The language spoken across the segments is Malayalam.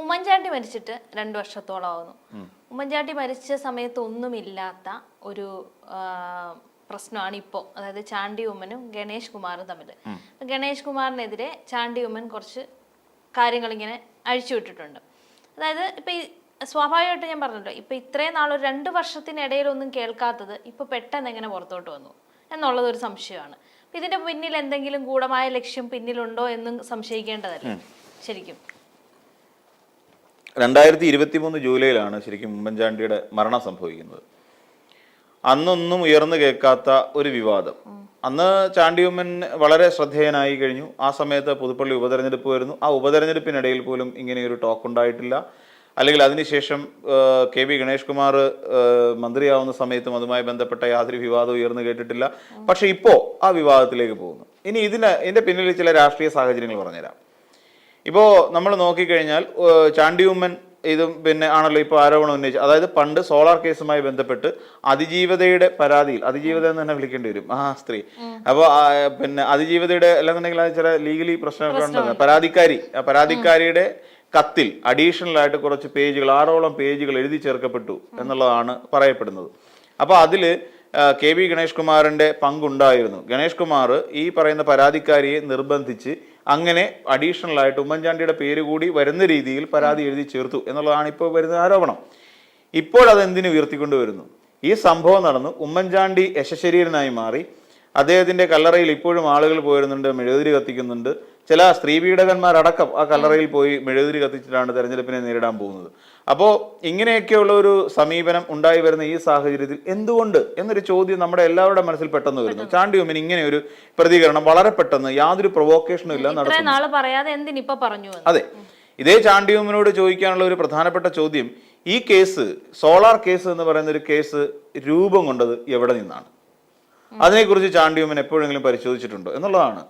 ഉമ്മൻചാണ്ടി മരിച്ചിട്ട് രണ്ടു വർഷത്തോളം ആവുന്നു ഉമ്മൻചാണ്ടി മരിച്ച സമയത്ത് ഒന്നുമില്ലാത്ത ഒരു പ്രശ്നമാണ് ഇപ്പോൾ അതായത് ചാണ്ടി ഉമ്മനും ഗണേഷ് കുമാറും തമ്മിൽ ഗണേഷ് കുമാറിനെതിരെ ചാണ്ടി ഉമ്മൻ കുറച്ച് കാര്യങ്ങൾ ഇങ്ങനെ അഴിച്ചുവിട്ടിട്ടുണ്ട് അതായത് ഇപ്പം ഈ സ്വാഭാവികമായിട്ട് ഞാൻ പറഞ്ഞല്ലോ ഇപ്പം ഇത്രയും നാൾ ഒരു രണ്ട് വർഷത്തിനിടയിലൊന്നും കേൾക്കാത്തത് ഇപ്പോൾ പെട്ടെന്ന് എങ്ങനെ പുറത്തോട്ട് വന്നു എന്നുള്ളതൊരു സംശയമാണ്. ഇതിന്റെ പിന്നിൽ എന്തെങ്കിലും ഗൂഢമായ ലക്ഷ്യം പിന്നിലുണ്ടോ എന്നും സംശയിക്കേണ്ടതല്ലേ? ശരിക്കും. രണ്ടായിരത്തി ഇരുപത്തി മൂന്ന് ജൂലൈയിലാണ് ശരിക്കും ഉമ്മൻചാണ്ടിയുടെ മരണം സംഭവിക്കുന്നത്. അന്നൊന്നും ഉയർന്നു കേൾക്കാത്ത ഒരു വിവാദം. അന്ന് ചാണ്ടിയുമ്മൻ വളരെ ശ്രദ്ധേയനായി കഴിഞ്ഞു. ആ സമയത്ത് പുതുപ്പള്ളി ഉപതെരഞ്ഞെടുപ്പ് വരുന്നു. ആ ഉപതെരഞ്ഞെടുപ്പിനിടയിൽ പോലും ഇങ്ങനെ ഒരു ടോക്ക് ഉണ്ടായിട്ടില്ല. അല്ലെങ്കിൽ അതിനുശേഷം കെ വി ഗണേഷ് കുമാർ മന്ത്രിയാവുന്ന സമയത്തും അതുമായി ബന്ധപ്പെട്ട യാതൊരു വിവാദവും ഉയർന്നു കേട്ടിട്ടില്ല. പക്ഷെ ഇപ്പോൾ ആ വിവാദത്തിലേക്ക് പോകുന്നു. ഇനി ഇതിന് ഇതിന്റെ പിന്നിൽ ചില രാഷ്ട്രീയ സാഹചര്യങ്ങൾ പറഞ്ഞുതരാം. ഇപ്പോ നമ്മൾ നോക്കിക്കഴിഞ്ഞാൽ ചാണ്ടി ചാണ്ടിയുമ്മൻ ഇതും പിന്നെ ആണല്ലോ ഇപ്പോൾ ആരോപണം ഉന്നയിച്ചത്. അതായത് പണ്ട് സോളാർ കേസുമായി ബന്ധപ്പെട്ട് അതിജീവതയുടെ പരാതിയിൽ അതിജീവത എന്ന് തന്നെ വിളിക്കേണ്ടി വരും. ആ സ്ത്രീ. അപ്പോൾ പിന്നെ അതിജീവതയുടെ അല്ലെന്നുണ്ടെങ്കിൽ അത് ചില ലീഗലി പ്രശ്നമൊക്കെ ഉണ്ടെന്ന് പരാതിക്കാരി ആ പരാതിക്കാരിയുടെ കത്തിൽ അഡീഷണൽ ആയിട്ട് കുറച്ച് പേജുകൾ ആറോളം പേജുകൾ എഴുതി ചേർക്കപ്പെട്ടു എന്നുള്ളതാണ് പറയപ്പെടുന്നത്. അപ്പോൾ അതിൽ കെ വി ഗണേഷ് കുമാറിന്റെ പങ്കുണ്ടായിരുന്നു. ഗണേഷ് കുമാർ ഈ പറയുന്ന പരാതിക്കാരിയെ നിർബന്ധിച്ച് അങ്ങനെ അഡീഷണൽ ആയിട്ട് ഉമ്മൻചാണ്ടിയുടെ പേര് കൂടി വരുന്ന രീതിയിൽ പരാതി എഴുതി ചേർത്തു എന്നുള്ളതാണ് ഇപ്പോൾ വരുന്ന ആരോപണം. ഇപ്പോൾ അത് എന്തിനു ഉയർത്തിക്കൊണ്ടുവരുന്നു? ഈ സംഭവം നടന്നു. ഉമ്മൻചാണ്ടി യശശരീരനായി മാറി. അദ്ദേഹത്തിന്റെ കല്ലറയിൽ ഇപ്പോഴും ആളുകൾ പോയിരുന്നുണ്ട് മെഴുകുതിരി കത്തിക്കുന്നുണ്ട്. ചില സ്ത്രീ പീഡകന്മാരടക്കം ആ കല്ലറയിൽ പോയി മെഴുകുതിരി കത്തിച്ചിട്ടാണ് തെരഞ്ഞെടുപ്പിനെ നേരിടാൻ പോകുന്നത്. അപ്പോൾ ഇങ്ങനെയൊക്കെയുള്ള ഒരു സമീപനം ഉണ്ടായി വരുന്ന ഈ സാഹചര്യത്തിൽ എന്തുകൊണ്ട്? എന്നൊരു ചോദ്യം നമ്മുടെ എല്ലാവരുടെ മനസ്സിൽ പെട്ടെന്ന് വരുന്നു. ചാണ്ടി ഉമ്മൻ ഇങ്ങനെ ഒരു പ്രതികരണം വളരെ പെട്ടെന്ന് യാതൊരു പ്രൊവോക്കേഷനും ഇല്ല നടത്തുന്നു. പറഞ്ഞു അതെ. ഇതേ ചാണ്ടി ഉമ്മനോട് ചോദിക്കാനുള്ള ഒരു പ്രധാനപ്പെട്ട ചോദ്യം ഈ കേസ് സോളാർ കേസ് എന്ന് പറയുന്ന ഒരു കേസ് രൂപം കൊണ്ടത് എവിടെ നിന്നാണ്? അതിനെക്കുറിച്ച് ചാണ്ടിയുമ്മൻ എപ്പോഴെങ്കിലും പരിശോധിച്ചിട്ടുണ്ടോ എന്നുള്ളതാണ്.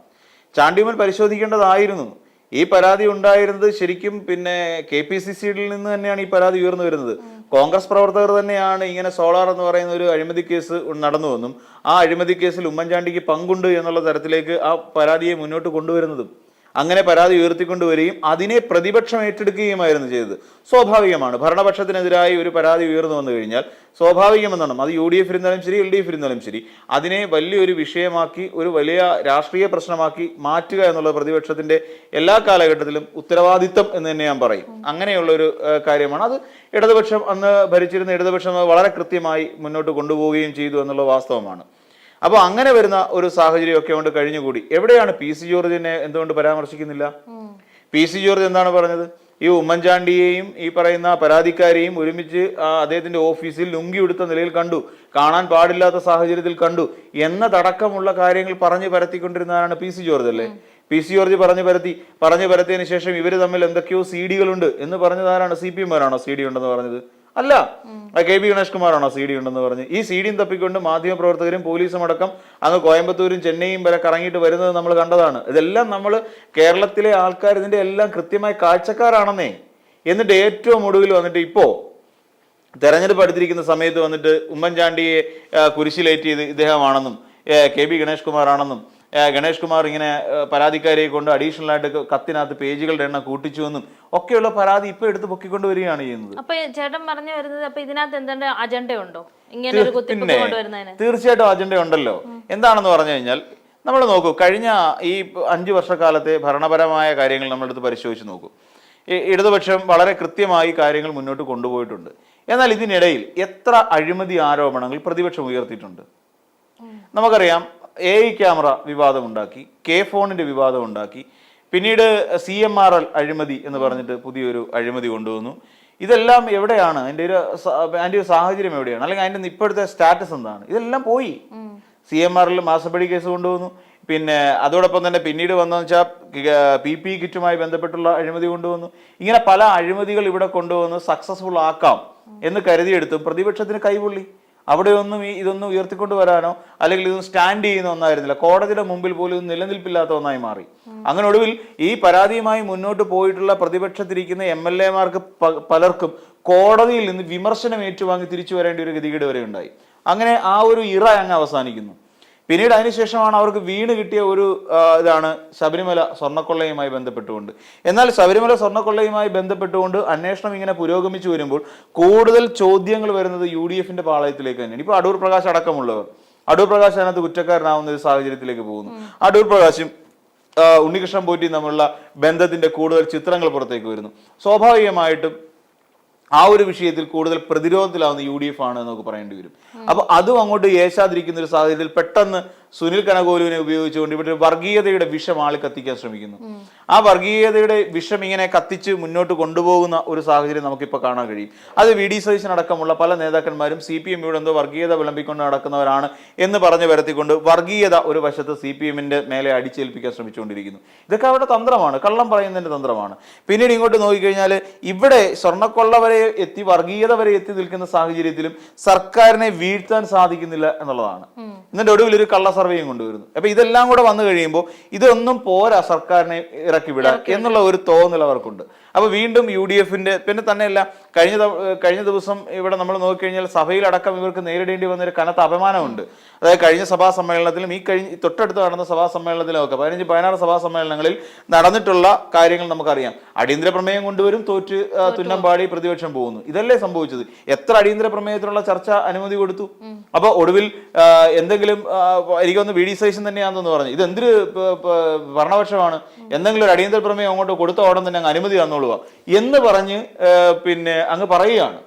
ചാണ്ടിയുമ്മൻ പരിശോധിക്കേണ്ടതായിരുന്നു. ഈ പരാതി ഉണ്ടായിരുന്നത് ശരിക്കും പിന്നെ കെ പി സി സിയിൽ നിന്ന് തന്നെയാണ് ഈ പരാതി ഉയർന്നു വരുന്നത്. കോൺഗ്രസ് പ്രവർത്തകർ തന്നെയാണ് ഇങ്ങനെ സോളാർ എന്ന് പറയുന്ന ഒരു അഴിമതി കേസ് നടന്നുവെന്നും ആ അഴിമതി കേസിൽ ഉമ്മൻചാണ്ടിക്ക് പങ്കുണ്ട് എന്നുള്ള തരത്തിലേക്ക് ആ പരാതിയെ മുന്നോട്ട് കൊണ്ടുവരുന്നതും. അങ്ങനെ പരാതി ഉയർത്തിക്കൊണ്ടുവരികയും അതിനെ പ്രതിപക്ഷം ഏറ്റെടുക്കുകയുമായിരുന്നു ചെയ്തത്. സ്വാഭാവികമാണ്. ഭരണപക്ഷത്തിനെതിരായി ഒരു പരാതി ഉയർന്നു വന്നു കഴിഞ്ഞാൽ സ്വാഭാവികമെന്നാണ്. അത് യു ഡി എഫ് ഇരുന്നാലും ശരി എൽ ഡി എഫ് ഇരുന്നാലും ശരി. അതിനെ വലിയൊരു വിഷയമാക്കി ഒരു വലിയ രാഷ്ട്രീയ പ്രശ്നമാക്കി മാറ്റുക എന്നുള്ള പ്രതിപക്ഷത്തിന്റെ എല്ലാ കാലഘട്ടത്തിലും ഉത്തരവാദിത്തം എന്ന് തന്നെ ഞാൻ പറയും. അങ്ങനെയുള്ള ഒരു കാര്യമാണ്. അത് ഇടതുപക്ഷം അന്ന് ഭരിച്ചിരുന്ന ഇടതുപക്ഷം വളരെ കൃത്യമായി മുന്നോട്ട് കൊണ്ടുപോവുകയും ചെയ്തു എന്നുള്ള വാസ്തവമാണ്. അപ്പോൾ അങ്ങനെ വരുന്ന ഒരു സാഹചര്യമൊക്കെ കൊണ്ട് കഴിഞ്ഞുകൂടി. എവിടെയാണ് പി സി ജോർജിനെ എന്തുകൊണ്ട് പരാമർശിക്കുന്നില്ല? പി സി ജോർജ് എന്താണ് പറഞ്ഞത്? ഈ ഉമ്മൻചാണ്ടിയെയും ഈ പറയുന്ന പരാതിക്കാരെയും ഒരുമിച്ച് അദ്ദേഹത്തിന്റെ ഓഫീസിൽ ലുങ്കി എടുത്ത നിലയിൽ കണ്ടു. കാണാൻ പാടില്ലാത്ത സാഹചര്യത്തിൽ കണ്ടു. എന്നതടക്കമുള്ള കാര്യങ്ങൾ പറഞ്ഞു പരത്തിക്കൊണ്ടിരുന്നതാണ് പി സി ജോർജ് അല്ലേ? പി സി ജോർജ് പറഞ്ഞു പരത്തി. പറഞ്ഞു പരത്തിയതിനു ശേഷം ഇവർ തമ്മിൽ എന്തൊക്കെയോ സി ഡികളുണ്ട് എന്ന് പറഞ്ഞതാരാണ്? സി പി എം ആരാണോ സി ഡി ഉണ്ടെന്ന് പറഞ്ഞത്? അല്ല. കെ പി ഗണേഷ് കുമാറാണോ സി ഡി ഉണ്ടെന്ന് പറഞ്ഞ്. ഈ സി ഡിയും തപ്പിക്കൊണ്ട് മാധ്യമപ്രവർത്തകരും പോലീസും അടക്കം അങ്ങ് കോയമ്പത്തൂരും ചെന്നൈയും വരെ കറങ്ങിയിട്ട് വരുന്നത് നമ്മൾ കണ്ടതാണ്. ഇതെല്ലാം നമ്മൾ കേരളത്തിലെ ആൾക്കാർ ഇതിന്റെ എല്ലാം കൃത്യമായ കാഴ്ചക്കാരാണെന്നേ. എന്നിട്ട് ഏറ്റവും ഒടുവിൽ വന്നിട്ട് ഇപ്പോ തെരഞ്ഞെടുപ്പ് അടുത്തിരിക്കുന്ന സമയത്ത് വന്നിട്ട് ഉമ്മൻചാണ്ടിയെ കുരിശിലേറ്റിയത് ഇദ്ദേഹമാണെന്നും കെ ബി ഗണേഷ് ഏ, ഗണേഷ് കുമാർ ഇങ്ങനെ പരാതിക്കാരെ കൊണ്ട് അഡീഷണൽ ആയിട്ട് കത്തിനകത്ത് പേജുകളുടെ എണ്ണം കൂട്ടിച്ചു എന്നും ഒക്കെയുള്ള പരാതി ഇപ്പൊ എടുത്ത് പൊക്കിക്കൊണ്ട് വരികയാണ് ചെയ്യുന്നത്. അപ്പൊ ചേട്ടൻ പറഞ്ഞു വരുന്നത് അപ്പൊ ഇതിനകത്ത് എന്തെങ്കിലും അജണ്ട ഉണ്ടോ? ഇങ്ങനെ ഒരു പിന്നെ തീർച്ചയായിട്ടും അജണ്ട ഉണ്ടല്ലോ. എന്താണെന്ന് പറഞ്ഞു കഴിഞ്ഞാൽ നമ്മൾ നോക്കൂ കഴിഞ്ഞ ഈ അഞ്ചു വർഷക്കാലത്തെ ഭരണപരമായ കാര്യങ്ങൾ നമ്മളെടുത്ത് പരിശോധിച്ച് നോക്കൂ. ഇടതുപക്ഷം വളരെ കൃത്യമായി കാര്യങ്ങൾ മുന്നോട്ട് കൊണ്ടുപോയിട്ടുണ്ട്. എന്നാൽ ഇതിനിടയിൽ എത്ര അഴിമതി ആരോപണങ്ങൾ പ്രതിപക്ഷം ഉയർത്തിയിട്ടുണ്ട്? നമുക്കറിയാം എ ഐ ക്യാമറ വിവാദമുണ്ടാക്കി കെ ഫോണിന്റെ വിവാദമുണ്ടാക്കി. പിന്നീട് സി എം ആർ എൽ അഴിമതി എന്ന് പറഞ്ഞിട്ട് പുതിയൊരു അഴിമതി കൊണ്ടുവന്നു. ഇതെല്ലാം എവിടെയാണ്? അതിന്റെ ഒരു അതിന്റെ ഒരു സാഹചര്യം എവിടെയാണ്? അല്ലെങ്കിൽ അതിന്റെ ഇപ്പോഴത്തെ സ്റ്റാറ്റസ് എന്താണ്? ഇതെല്ലാം പോയി. സി എം ആറിൽ മാസപ്പടി കേസ് കൊണ്ടുവന്നു. പിന്നെ അതോടൊപ്പം തന്നെ പിന്നീട് വന്നതെന്ന് വെച്ചാൽ പി പി കിറ്റുമായി ബന്ധപ്പെട്ടുള്ള അഴിമതി കൊണ്ടുവന്നു. ഇങ്ങനെ പല അഴിമതികൾ ഇവിടെ കൊണ്ടുവന്ന് സക്സസ്ഫുൾ ആക്കാം എന്ന് കരുതിയെടുത്തും പ്രതിപക്ഷത്തിന് കൈപൊള്ളി. അവിടെ ഒന്നും ഈ ഇതൊന്നും ഉയർത്തിക്കൊണ്ട് വരാനോ അല്ലെങ്കിൽ ഇതൊന്നും സ്റ്റാൻഡ് ചെയ്യുന്ന ഒന്നായിരുന്നില്ല. കോടതിയുടെ മുമ്പിൽ പോലും ഇത് നിലനിൽപ്പില്ലാത്ത ഒന്നായി മാറി. അങ്ങനെ ഒടുവിൽ ഈ പരാതിയുമായി മുന്നോട്ട് പോയിട്ടുള്ള പ്രതിപക്ഷത്തിരിക്കുന്ന എം എൽ എമാർക്ക് പലർക്കും കോടതിയിൽ നിന്ന് വിമർശനം ഏറ്റുവാങ്ങി തിരിച്ചു വരേണ്ട ഒരു ഗതികേട് വരെ ഉണ്ടായി. അങ്ങനെ ആ ഒരു ഇറ അങ്ങ് അവസാനിക്കുന്നു. പിന്നീട് അതിനുശേഷമാണ് അവർക്ക് വീണ് കിട്ടിയ ഒരു ഇതാണ് ശബരിമല സ്വർണക്കൊള്ളയുമായി ബന്ധപ്പെട്ടുകൊണ്ട്. എന്നാൽ ശബരിമല സ്വർണക്കൊള്ളയുമായി ബന്ധപ്പെട്ടുകൊണ്ട് അന്വേഷണം ഇങ്ങനെ പുരോഗമിച്ചു വരുമ്പോൾ കൂടുതൽ ചോദ്യങ്ങൾ വരുന്നത് യു ഡി എഫിന്റെ പാളയത്തിലേക്ക് തന്നെയാണ്. ഇപ്പോൾ അടൂർ പ്രകാശ് അടക്കമുള്ളവർ. അടൂർ പ്രകാശ് അതിനകത്ത് കുറ്റക്കാരനാവുന്ന ഒരു സാഹചര്യത്തിലേക്ക് പോകുന്നു. അടൂർ പ്രകാശും ഉണ്ണികൃഷ്ണൻ പോറ്റിയും തമ്മിലുള്ള ബന്ധത്തിന്റെ കൂടുതൽ ചിത്രങ്ങൾ പുറത്തേക്ക് വരുന്നു. സ്വാഭാവികമായിട്ടും ആ ഒരു വിഷയത്തിൽ കൂടുതൽ പ്രതിരോധത്തിലാവുന്ന യു ഡി എഫ് ആണ് നമുക്ക് പറയേണ്ടി വരും. അപ്പൊ അതും അങ്ങോട്ട് ഏശാതിരിക്കുന്ന ഒരു സാഹചര്യത്തിൽ പെട്ടെന്ന് സുനിൽ കനകോലുവിനെ ഉപയോഗിച്ചുകൊണ്ട് ഇവിടെ വർഗീയതയുടെ വിഷം ആളി കത്തിക്കാൻ ശ്രമിക്കുന്നു. ആ വർഗീയതയുടെ വിഷം ഇങ്ങനെ കത്തിച്ച് മുന്നോട്ട് കൊണ്ടുപോകുന്ന ഒരു സാഹചര്യം നമുക്കിപ്പോൾ കാണാൻ കഴിയും. അത് വി ഡി സതീശൻ അടക്കമുള്ള പല നേതാക്കന്മാരും സി പി എമ്മിയുടെ എന്തോ വർഗീയത വിളമ്പിക്കൊണ്ട് നടക്കുന്നവരാണ് എന്ന് പറഞ്ഞു വരുത്തിക്കൊണ്ട് വർഗീയത ഒരു വശത്ത് സി പി എമ്മിന്റെ മേലെ അടിച്ചേൽപ്പിക്കാൻ ശ്രമിച്ചുകൊണ്ടിരിക്കുന്നു. ഇതൊക്കെ അവരുടെ തന്ത്രമാണ്. കള്ളം പറയുന്നതിന്റെ തന്ത്രമാണ്. പിന്നീട് ഇങ്ങോട്ട് നോക്കിക്കഴിഞ്ഞാൽ ഇവിടെ സ്വർണക്കൊള്ള വരെ എത്തി വർഗീയത വരെ എത്തി നിൽക്കുന്ന സാഹചര്യത്തിലും സർക്കാരിനെ വീഴ്ത്താൻ സാധിക്കുന്നില്ല എന്നുള്ളതാണ്. എന്നിട്ട് ഒടുവിൽ ഒരു കള്ള സർവേയും കൊണ്ടുവരുന്നു. അപ്പൊ ഇതെല്ലാം കൂടെ വന്നു കഴിയുമ്പോൾ ഇതൊന്നും പോരാ സർക്കാരിനെ ഇറക്കി വിടാൻ എന്നുള്ള ഒരു തോന്നൽ അവർക്കുണ്ട്. അപ്പൊ വീണ്ടും യു ഡി എഫിന്റെ പിന്നെ തന്നെയല്ല കഴിഞ്ഞ കഴിഞ്ഞ ദിവസം ഇവിടെ നമ്മൾ നോക്കിക്കഴിഞ്ഞാൽ സഭയിലടക്കം ഇവർക്ക് നേരിടേണ്ടി വന്നൊരു കനത്ത അപമാനമുണ്ട്. അതായത് കഴിഞ്ഞ സഭാ സമ്മേളനത്തിലും ഈ കഴിഞ്ഞ തൊട്ടടുത്ത് നടന്ന സഭാ സമ്മേളനത്തിലും ഒക്കെ പതിനഞ്ച് പതിനാറ് സഭാ സമ്മേളനങ്ങളിൽ നടന്നിട്ടുള്ള കാര്യങ്ങൾ നമുക്കറിയാം. അടിയന്തര പ്രമേയം കൊണ്ടുവരും തോറ്റ് തുന്നം തുന്നമ്പാടി പ്രതിപക്ഷം പോകുന്നു. ഇതല്ലേ സംഭവിച്ചത്. എത്ര അടിയന്തര പ്രമേയത്തിനുള്ള ചർച്ച അനുമതി കൊടുത്തു? അപ്പോൾ ഒടുവിൽ എന്തെങ്കിലും എനിക്ക് എനിക്കൊന്ന് വി ഡി സതീശൻ തന്നെയാണെന്ന് പറഞ്ഞു. ഇത് എന്തൊരു ഭരണപക്ഷമാണ്. എന്തെങ്കിലും ഒരു അടിയന്തര പ്രമേയം അങ്ങോട്ട് കൊടുത്ത ഉടൻ തന്നെ അങ്ങ് അനുമതി തന്നോളുക എന്ന് പറഞ്ഞ് പിന്നെ അങ്ങ് പറയുകയാണ്.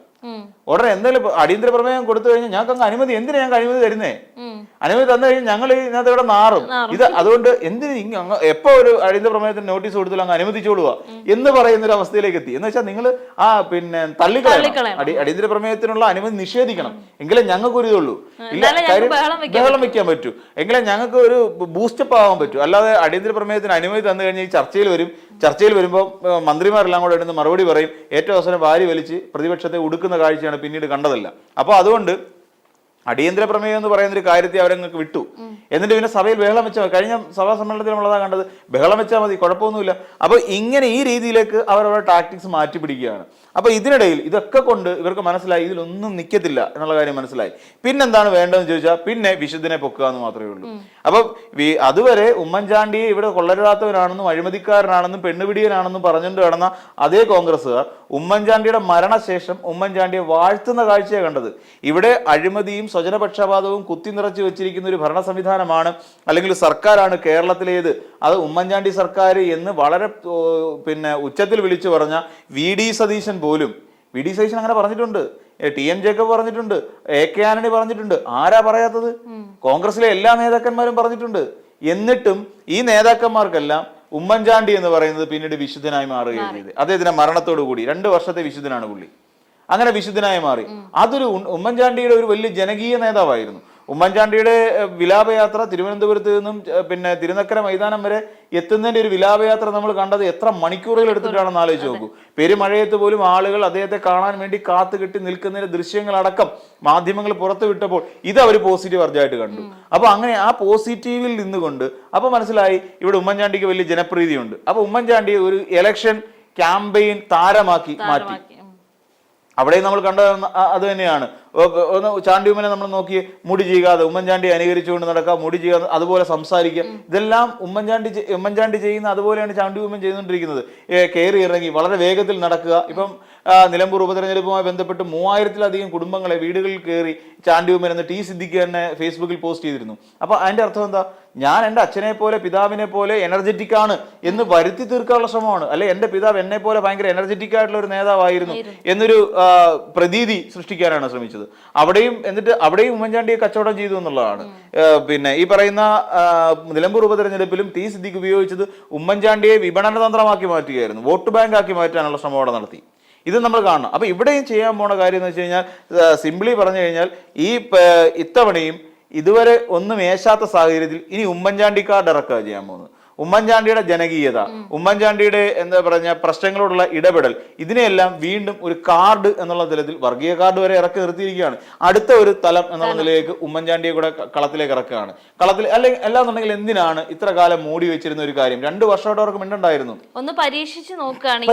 ഉടനെ എന്തെങ്കിലും അടിയന്തര പ്രമേയം കൊടുത്തു കഴിഞ്ഞാൽ ഞങ്ങൾക്ക് അങ്ങ് അനുമതി എന്തിനാ ഞങ്ങൾക്ക് അനുമതി തരുന്നേ. അനുമതി തന്നു കഴിഞ്ഞാൽ ഞങ്ങൾ ഇതിനകത്ത് ഇവിടെ നാറും. ഇത് അതുകൊണ്ട് എന്തിനു എപ്പോ ഒരു അടിയന്തര പ്രമേയത്തിന് നോട്ടീസ് കൊടുത്താലും അങ്ങ് അനുവദിച്ചോളുക എന്ന് പറയുന്ന ഒരു അവസ്ഥയിലേക്ക് എത്തി. എന്ന് വെച്ചാൽ നിങ്ങൾ ആ പിന്നെ തള്ളിക്കളയണം. അടി അടിയന്തര പ്രമേയത്തിനുള്ള അനുമതി നിഷേധിക്കണം. എങ്കിലേ ഞങ്ങൾക്ക് ഒരു ഇതുള്ളൂ ഇല്ല കാര്യം ബഹളം വെക്കാൻ പറ്റൂ. എങ്കിലേ ഞങ്ങൾക്ക് ഒരു ബൂസ്റ്റപ്പ് ആവാൻ പറ്റൂ. അല്ലാതെ അടിയന്തര പ്രമേയത്തിന് അനുമതി തന്നു കഴിഞ്ഞാൽ ഈ ചർച്ചയിൽ വരും. ചർച്ചയിൽ വരുമ്പോൾ മന്ത്രിമാരെല്ലാം കൂടെ എടുത്ത് മറുപടി പറയും. ഏറ്റവും അവസരം വാരി വലിച്ച് പ്രതിപക്ഷത്തെ ഉടുക്കുന്ന കാഴ്ചയാണ് പിന്നീട് കണ്ടതല്ല. അപ്പോൾ അതുകൊണ്ട് അടിയന്തര പ്രമേയം എന്ന് പറയുന്ന ഒരു കാര്യത്തെ അവരങ്ങൾക്ക് വിട്ടു. എന്നിട്ട് പിന്നെ സഭയിൽ ബഹളം വെച്ചാൽ മതി. കഴിഞ്ഞ സഭാ സമ്മേളനത്തിൽ നമ്മളതാ കണ്ടത്. ബഹളം വെച്ചാൽ മതി കുഴപ്പമൊന്നുമില്ല. അപ്പൊ ഇങ്ങനെ ഈ രീതിയിലേക്ക് അവർ അവരുടെ ടാക്ടിക്സ് മാറ്റി പിടിക്കുകയാണ്. അപ്പൊ ഇതിനിടയിൽ ഇതൊക്കെ കൊണ്ട് ഇവർക്ക് മനസ്സിലായി ഇതിലൊന്നും നിൽക്കത്തില്ല എന്നുള്ള കാര്യം മനസ്സിലായി. പിന്നെ എന്താണ് വേണ്ടതെന്ന് ചോദിച്ചാൽ പിന്നെ വിശുദ്ധനെ പൊക്കുക എന്ന് മാത്രമേ ഉള്ളൂ. അപ്പൊ അതുവരെ ഉമ്മൻചാണ്ടിയെ ഇവിടെ കൊള്ളരുതാത്തവനാണെന്നും അഴിമതിക്കാരനാണെന്നും പെണ്ണുപിടിയനാണെന്നും പറഞ്ഞുകൊണ്ട് കിടന്ന അതേ കോൺഗ്രസ്സുകാർ ഉമ്മൻചാണ്ടിയുടെ മരണശേഷം ഉമ്മൻചാണ്ടിയെ വാഴ്ത്തുന്ന കാഴ്ചയാണ് കണ്ടത്. ഇവിടെ അഴിമതിയും സ്വജനപക്ഷപാതവും കുത്തി നിറച്ചു വെച്ചിരിക്കുന്ന ഒരു ഭരണ സംവിധാനമാണ് അല്ലെങ്കിൽ സർക്കാരാണ് കേരളത്തിലേത് അത് ഉമ്മൻചാണ്ടി സർക്കാർ എന്ന് വളരെ പിന്നെ ഉച്ചത്തിൽ വിളിച്ചു പറഞ്ഞ വി ഡി സതീശൻ പോലും വി ഡി സതീശൻ അങ്ങനെ പറഞ്ഞിട്ടുണ്ട്. ടി എം ജേക്കബ് പറഞ്ഞിട്ടുണ്ട് എ കെ ആന്റണി പറഞ്ഞിട്ടുണ്ട്. ആരാ പറയാത്തത്? കോൺഗ്രസിലെ എല്ലാ നേതാക്കന്മാരും പറഞ്ഞിട്ടുണ്ട്. എന്നിട്ടും ഈ നേതാക്കന്മാർക്കെല്ലാം ഉമ്മൻചാണ്ടി എന്ന് പറയുന്നത് പിന്നീട് വിശുദ്ധനായി മാറുകയാണ് ചെയ്തത് അദ്ദേഹത്തിന്റെ മരണത്തോടു കൂടി രണ്ട് വർഷത്തെ വിശുദ്ധനാണ് പുള്ളി. അങ്ങനെ വിശുദ്ധനായി മാറി. അതൊരു ഉമ്മൻചാണ്ടിയുടെ ഒരു വലിയ ജനകീയ നേതാവായിരുന്നു. ഉമ്മൻചാണ്ടിയുടെ വിലാപയാത്ര തിരുവനന്തപുരത്ത് നിന്നും പിന്നെ തിരുനക്കര മൈതാനം വരെ എത്തുന്നതിന്റെ ഒരു വിലാപയാത്ര നമ്മൾ കണ്ടത് എത്ര മണിക്കൂറുകൾ എടുത്തിട്ടാണെന്ന് ആലോചിച്ച് നോക്കൂ. പെരുമഴയത്ത് പോലും ആളുകൾ അദ്ദേഹത്തെ കാണാൻ വേണ്ടി കാത്തു കെട്ടി നിൽക്കുന്നതിന്റെ ദൃശ്യങ്ങളടക്കം മാധ്യമങ്ങൾ പുറത്തു വിട്ടപ്പോൾ ഇത് അവർ പോസിറ്റീവ് അർജായിട്ട് കണ്ടു. അപ്പൊ അങ്ങനെ ആ പോസിറ്റീവിൽ നിന്നുകൊണ്ട് അപ്പൊ മനസ്സിലായി ഇവിടെ ഉമ്മൻചാണ്ടിക്ക് വലിയ ജനപ്രീതിയുണ്ട്. അപ്പൊ ഉമ്മൻചാണ്ടിയെ ഒരു ഇലക്ഷൻ ക്യാമ്പയിൻ താരമാക്കി മാറ്റി. അവിടെയും നമ്മൾ കണ്ടത് അത് തന്നെയാണ്. ഒന്ന് ചാണ്ടിയുമ്മനെ നമ്മൾ നോക്കി മുടി ചെയ്യാതെ ഉമ്മൻചാണ്ടി അനുകരിച്ചുകൊണ്ട് നടക്കുക മുടി ചെയ്യാതെ അതുപോലെ സംസാരിക്കുക. ഇതെല്ലാം ഉമ്മൻചാണ്ടി ഉമ്മൻചാണ്ടി ചെയ്യുന്ന അതുപോലെയാണ് ചാണ്ടി ഉമ്മൻ ചെയ്തുകൊണ്ടിരിക്കുന്നത്. കയറി ഇറങ്ങി വളരെ വേഗത്തിൽ നടക്കുക. ഇപ്പം നിലമ്പൂർ ഉപതെരഞ്ഞെടുപ്പുമായി ബന്ധപ്പെട്ട് മൂവായിരത്തിലധികം കുടുംബങ്ങളെ വീടുകളിൽ കയറി ചാണ്ടി ഉമ്മൻ എന്ന് ടി സിദ്ദിഖ് തന്നെ ഫേസ്ബുക്കിൽ പോസ്റ്റ് ചെയ്തിരുന്നു. അപ്പൊ അതിന്റെ അർത്ഥം എന്താ? ഞാൻ എന്റെ അച്ഛനെ പോലെ പിതാവിനെ പോലെ എനർജറ്റിക് ആണ് എന്ന് വരുത്തി തീർക്കാനുള്ള ശ്രമമാണ്. അല്ലെ എന്റെ പിതാവ് എന്നെ പോലെ ഭയങ്കര എനർജറ്റിക് ആയിട്ടുള്ള ഒരു നേതാവായിരുന്നു എന്നൊരു പ്രതീതി സൃഷ്ടിക്കാനാണ് ശ്രമിച്ചത്. അവിടെയും എന്നിട്ട് അവിടെയും ഉമ്മൻചാണ്ടിയെ കച്ചവടം ചെയ്തു എന്നുള്ളതാണ്. പിന്നെ ഈ പറയുന്ന നിലമ്പൂർ ഉപതെരഞ്ഞെടുപ്പിലും ടി സിദ്ദിഖ് ഉപയോഗിച്ചത് ഉമ്മൻചാണ്ടിയെ വിപണന തന്ത്രമാക്കി മാറ്റുകയായിരുന്നു. വോട്ട് ബാങ്ക് ആക്കി മാറ്റാനുള്ള ശ്രമം അവിടെ നടത്തി. ഇത് നമ്മൾ കാണണം. അപ്പൊ ഇവിടെയും ചെയ്യാൻ പോണ കാര്യം എന്ന് വെച്ച് കഴിഞ്ഞാൽ സിംപ്ലി പറഞ്ഞു കഴിഞ്ഞാൽ ഈ ഇത്തവണയും ഇതുവരെ ഒന്നും ഏശാത്ത സാഹചര്യത്തിൽ ഇനി ഉമ്മൻചാണ്ടി കാർഡ് ഇറക്കുക ചെയ്യാൻ പോകുന്നത്. ഉമ്മൻചാണ്ടിയുടെ ജനകീയത ഉമ്മൻചാണ്ടിയുടെ എന്താ പറഞ്ഞ പ്രശ്നങ്ങളോടുള്ള ഇടപെടൽ ഇതിനെയെല്ലാം വീണ്ടും ഒരു കാർഡ് എന്നുള്ള തലത്തിൽ വർഗീയ കാർഡ് വരെ ഇറക്കി നിർത്തിയിരിക്കുകയാണ്. അടുത്ത ഒരു തലം എന്നുള്ള നിലയിലേക്ക് ഉമ്മൻചാണ്ടിയെ കൂടെ കളത്തിലേക്ക് ഇറക്കുകയാണ്. കളത്തിൽ അല്ലെങ്കിൽ അല്ലാന്നുണ്ടെങ്കിൽ എന്തിനാണ് ഇത്ര കാലം മൂടി വെച്ചിരുന്ന ഒരു കാര്യം? രണ്ടു വർഷമായിട്ട് അവർക്ക് മിണ്ടുണ്ടായിരുന്നു. ഒന്ന് പരീക്ഷിച്ചു നോക്കുകയാണ്.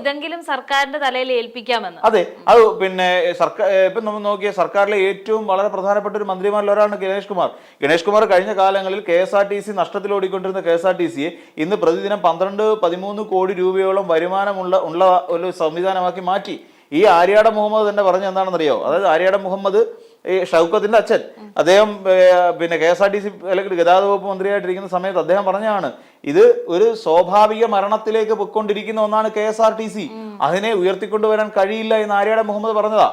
ഇതെങ്കിലും സർക്കാരിന്റെ തലയിൽ ഏൽപ്പിക്കാമെന്ന്. അതെ അത് പിന്നെ സർക്കാർ ഇപ്പൊ നമ്മൾ നോക്കിയ സർക്കാരിലെ ഏറ്റവും വളരെ പ്രധാനപ്പെട്ട ഒരു മന്ത്രിമാരിൽ ഒരാളാണ് ഗണേഷ് കുമാർ. ഗണേഷ് കുമാർ കഴിഞ്ഞ കാലങ്ങളിൽ K S R T C നഷ്ടത്തിൽ ഓടിക്കൊണ്ടിരുന്ന കെ എസ് ആർ ടി സിയെ ഇന്ന് പ്രതിദിനം പന്ത്രണ്ട് പതിമൂന്ന് കോടി രൂപയോളം വരുമാനമുള്ള ഉള്ള ഒരു സംവിധാനമാക്കി മാറ്റി. ഈ ആര്യാട മുഹമ്മദ് തന്നെ പറഞ്ഞ എന്താണെന്നറിയോ? അതായത് ആര്യാട മുഹമ്മദ് ഈ ഷൗക്കത്തിന്റെ അച്ഛൻ. അദ്ദേഹം പിന്നെ K S R T C അല്ലെങ്കിൽ ഗതാഗത വകുപ്പ് മന്ത്രിയായിട്ടിരിക്കുന്ന സമയത്ത് അദ്ദേഹം പറഞ്ഞതാണ് ഇത് ഒരു സ്വാഭാവിക മരണത്തിലേക്ക് പൊയ്ക്കൊണ്ടിരിക്കുന്ന ഒന്നാണ് K S R T C. അതിനെ ഉയർത്തിക്കൊണ്ടുവരാൻ കഴിയില്ല എന്ന് ആര്യാട മുഹമ്മദ് പറഞ്ഞതാ.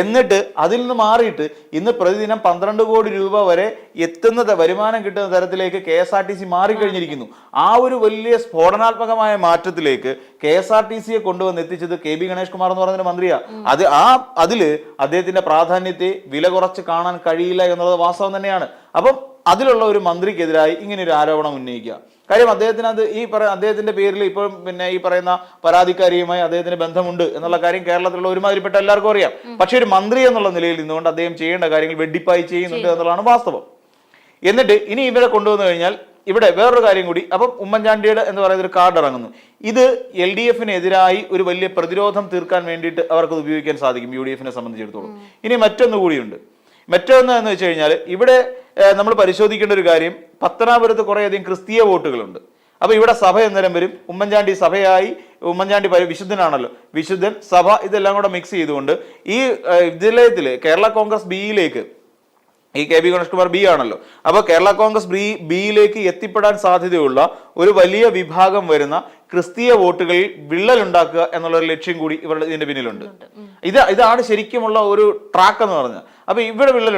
എന്നിട്ട് അതിൽ നിന്ന് മാറിയിട്ട് ഇന്ന് പ്രതിദിനം പന്ത്രണ്ട് കോടി രൂപ വരെ എത്തുന്ന വരുമാനം കിട്ടുന്ന തരത്തിലേക്ക് K S R T C മാറിക്കഴിഞ്ഞിരിക്കുന്നു. ആ ഒരു വലിയ സ്ഫോടനാത്മകമായ മാറ്റത്തിലേക്ക് കെ എസ് ആർ ടി സിയെ കൊണ്ടുവന്ന് എത്തിച്ചത് കെ ബി ഗണേഷ് കുമാർ എന്ന് പറഞ്ഞൊരു മന്ത്രിയാ. അത് ആ അതിൽ അദ്ദേഹത്തിന്റെ പ്രാധാന്യത്തെ വില കുറച്ച് കാണാൻ കഴിയില്ല എന്നുള്ളത് വാസ്തവം തന്നെയാണ്. അപ്പം അതിലുള്ള ഒരു മന്ത്രിക്കെതിരായി ഇങ്ങനെ ഒരു ആരോപണം ഉന്നയിക്കുക. കാര്യം അദ്ദേഹത്തിന് അത് ഈ പറ അദ്ദേഹത്തിന്റെ പേരിൽ ഇപ്പോൾ പിന്നെ ഈ പറയുന്ന പരാതിക്കാരിയുമായി അദ്ദേഹത്തിന് ബന്ധമുണ്ട് എന്നുള്ള കാര്യം കേരളത്തിലുള്ള ഒരുമാതിരിപ്പെട്ട എല്ലാവർക്കും അറിയാം. പക്ഷെ ഒരു മന്ത്രി എന്നുള്ള നിലയിൽ നിന്നുകൊണ്ട് അദ്ദേഹം ചെയ്യേണ്ട കാര്യങ്ങൾ വെഡിപ്പായി ചെയ്യുന്നുണ്ട് എന്നുള്ളതാണ് വാസ്തവം. എന്നിട്ട് ഇനി ഇവരെ കൊണ്ടുവന്നു കഴിഞ്ഞാൽ ഇവിടെ വേറൊരു കാര്യം കൂടി അപ്പം ഉമ്മൻചാണ്ടിയുടെ എന്ന് പറയുന്ന ഒരു കാർഡ് ഇറങ്ങുന്നു. ഇത് എൽ ഡി എഫിനെതിരായി ഒരു വലിയ പ്രതിരോധം തീർക്കാൻ വേണ്ടിയിട്ട് അവർക്ക് ഉപയോഗിക്കാൻ സാധിക്കും യു ഡി എഫിനെ സംബന്ധിച്ചിടത്തോളം. ഇനി മറ്റൊന്ന് കൂടിയുണ്ട്. മറ്റൊന്ന് എന്ന് വെച്ച് കഴിഞ്ഞാൽ ഇവിടെ നമ്മൾ പരിശോധിക്കേണ്ട ഒരു കാര്യം പത്തനാപുരത്ത് കുറേയധികം ക്രിസ്തീയ വോട്ടുകളുണ്ട്. അപ്പോൾ ഇവിടെ സഭ എന്നേരം വരും. ഉമ്മൻചാണ്ടി സഭയായി ഉമ്മൻചാണ്ടി വിശുദ്ധനാണല്ലോ. വിശുദ്ധൻ സഭ ഇതെല്ലാം കൂടെ മിക്സ് ചെയ്തുകൊണ്ട് ഈ വിദ്യാലയത്തിൽ കേരള കോൺഗ്രസ് ബിയിലേക്ക് ഈ K B Ganesh Kumar B ആണല്ലോ. അപ്പോൾ കേരള കോൺഗ്രസ് ബി ബിയിലേക്ക് എത്തിപ്പെടാൻ സാധ്യതയുള്ള ഒരു വലിയ വിഭാഗം വരുന്ന ക്രിസ്തീയ വോട്ടുകളിൽ വിള്ളൽ ഉണ്ടാക്കുക എന്നുള്ള ഒരു ലക്ഷ്യം കൂടി ഇവരുടെ ഇതിന്റെ പിന്നിലുണ്ട്. ഇത് ഇതാണ് ശരിക്കുമുള്ള ഒരു ട്രാക്ക് എന്ന് പറഞ്ഞാൽ. അപ്പൊ ഇവിടെ വിള്ളൽ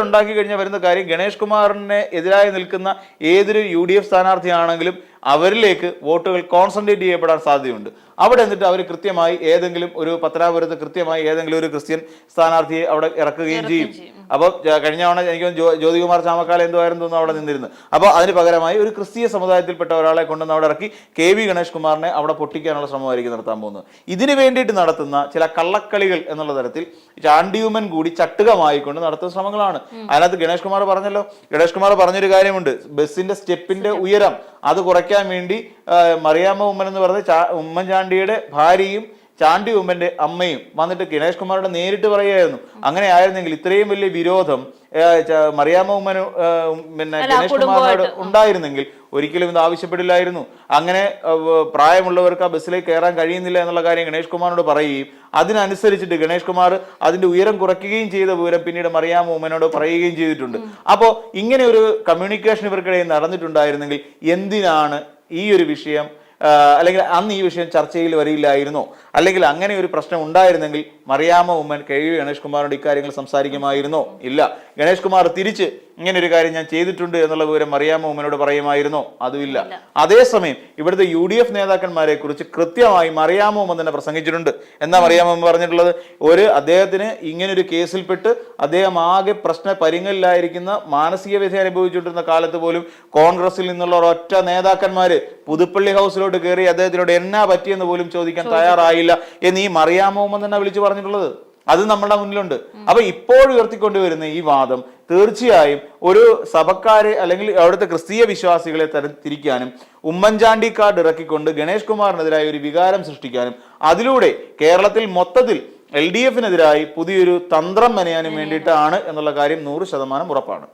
ഉണ്ടാക്കി കഴിഞ്ഞാൽ വരുന്ന കാര്യം ഗണേഷ് കുമാറിനെ എതിരായി നിൽക്കുന്ന ഏതൊരു യു ഡി എഫ് സ്ഥാനാർത്ഥിയാണെങ്കിലും അവരിലേക്ക് വോട്ടുകൾ കോൺസെൻട്രേറ്റ് ചെയ്യപ്പെടാൻ സാധ്യതയുണ്ട്. അവിടെ എന്നിട്ട് അവർ കൃത്യമായി ഏതെങ്കിലും ഒരു പത്തനാപുരത്ത് കൃത്യമായി ഏതെങ്കിലും ഒരു ക്രിസ്ത്യൻ സ്ഥാനാർത്ഥിയെ അവിടെ ഇറക്കുകയും ചെയ്യും. അപ്പോൾ കഴിഞ്ഞ തവണ എനിക്ക് ജ്യോതികുമാർ ചാമക്കാല എന്തുമായിരുന്നു അവിടെ നിന്നിരുന്നു. അപ്പോൾ അതിന് പകരമായി ഒരു ക്രിസ്തീയ സമുദായത്തിൽപ്പെട്ട ഒരാളെ കൊണ്ടുവന്ന് അവിടെ ഇറക്കി കെ വി ഗണേഷ് കുമാറിനെ അവിടെ പൊട്ടിക്കാനുള്ള ശ്രമമായിരിക്കും നടത്താൻ പോകുന്നത്. ഇതിന് വേണ്ടിയിട്ട് നടത്തുന്ന ചില കള്ളക്കളികൾ എന്നുള്ള തരത്തിൽ ചാണ്ടിയുമൻ കൂടി ചട്ടുകമായിക്കൊണ്ട് നടത്തുന്ന ശ്രമങ്ങളാണ്. അതിനകത്ത് ഗണേഷ് കുമാർ പറഞ്ഞല്ലോ. ഗണേഷ് കുമാർ പറഞ്ഞൊരു കാര്യമുണ്ട്. ബസ്സിന്റെ സ്റ്റെപ്പിന്റെ ഉയരം അത് കുറയ്ക്കാൻ വേണ്ടി മറിയാമ്മ ഉമ്മൻ എന്ന് പറഞ്ഞ ചാ- ഉമ്മൻചാണ്ടിയുടെ ഭാര്യയും ചാണ്ടി ഉമ്മന്റെ അമ്മയും വന്നിട്ട് ഗണേഷ് കുമാറോട് നേരിട്ട് പറയുമായിരുന്നു അങ്ങനെ ആയിരുന്നെങ്കിൽ ഇത്രയും വലിയ വിരോധം മറിയാമ്മ ഉമ്മന് പിന്നെ ഗണേഷ് കുമാറിനോട് ഉണ്ടായിരുന്നെങ്കിൽ ഒരിക്കലും ഇത് ആവശ്യപ്പെടില്ലായിരുന്നു. അങ്ങനെ പ്രായമുള്ളവർക്ക് ആ ബസ്സിലേക്ക് കയറാൻ കഴിയുന്നില്ല എന്നുള്ള കാര്യം ഗണേഷ് കുമാറിനോട് പറയുകയും അതിനനുസരിച്ചിട്ട് ഗണേഷ് കുമാർ അതിന്റെ ഉയരം കുറയ്ക്കുകയും ചെയ്ത വിവരം പിന്നീട് മറിയാമ ഉമ്മനോട് പറയുകയും ചെയ്തിട്ടുണ്ട്. അപ്പോൾ ഇങ്ങനെ ഒരു കമ്മ്യൂണിക്കേഷൻ ഇവർക്കിടയിൽ നടന്നിട്ടുണ്ടായിരുന്നെങ്കിൽ എന്തിനാണ് ഈ ഒരു വിഷയം അല്ലെങ്കിൽ അന്ന് ഈ വിഷയം ചർച്ചയിൽ വരില്ലായിരുന്നോ? അല്ലെങ്കിൽ അങ്ങനെ ഒരു പ്രശ്നം ഉണ്ടായിരുന്നെങ്കിൽ മറിയാമ ഉമ്മൻ കെ യു ഗണേഷ് കുമാറിനോട് ഇക്കാര്യങ്ങൾ സംസാരിക്കുമായിരുന്നോ? ഇല്ല. ഗണേഷ് കുമാർ തിരിച്ച് ഇങ്ങനെ ഒരു കാര്യം ഞാൻ ചെയ്തിട്ടുണ്ട് എന്നുള്ള വിവരം അറിയാമോ? ഉമ്മനോട് പറയുമായിരുന്നോ? അതുമില്ല. അതേസമയം ഇവിടുത്തെ യു ഡി എഫ് നേതാക്കന്മാരെ കുറിച്ച് കൃത്യമായി മറിയാമോ എന്ന് തന്നെ പ്രസംഗിച്ചിട്ടുണ്ട്. എന്താ മറിയാമോ പറഞ്ഞിട്ടുള്ളത്? ഒരു അദ്ദേഹത്തിന് ഇങ്ങനെ ഒരു കേസിൽപ്പെട്ട് അദ്ദേഹം ആകെ പ്രശ്ന പരിങ്ങലിലായിരിക്കുന്ന മാനസിക വ്യഥ അനുഭവിച്ചുകൊണ്ടിരുന്ന കാലത്ത് പോലും കോൺഗ്രസിൽ നിന്നുള്ള ഒറ്റ നേതാക്കന്മാര് പുതുപ്പള്ളി ഹൗസിലോട്ട് കയറി അദ്ദേഹത്തിനോട് എന്നാ പറ്റിയെന്ന് പോലും ചോദിക്കാൻ തയ്യാറായില്ല എന്ന് ഈ മറിയാമോ എന്ന് തന്നെ വിളിച്ചു പറഞ്ഞിട്ടുള്ളത്. അത് നമ്മുടെ മുന്നിലുണ്ട്. അപ്പൊ ഇപ്പോൾ ഉയർത്തിക്കൊണ്ടുവരുന്ന ഈ വാദം തീർച്ചയായും ഒരു സഭക്കാരെ അല്ലെങ്കിൽ അവിടുത്തെ ക്രിസ്തീയ വിശ്വാസികളെ തരം തിരിക്കാനും ഉമ്മൻചാണ്ടി കാർഡ് ഇറക്കിക്കൊണ്ട് ഗണേഷ് കുമാറിനെതിരായ ഒരു വികാരം സൃഷ്ടിക്കാനും അതിലൂടെ കേരളത്തിൽ മൊത്തത്തിൽ എൽ ഡി എഫിനെതിരായി പുതിയൊരു തന്ത്രം മെനയാനും. വേണ്ടിയിട്ടാണ് എന്നുള്ള കാര്യം നൂറ് ശതമാനം ഉറപ്പാണ്.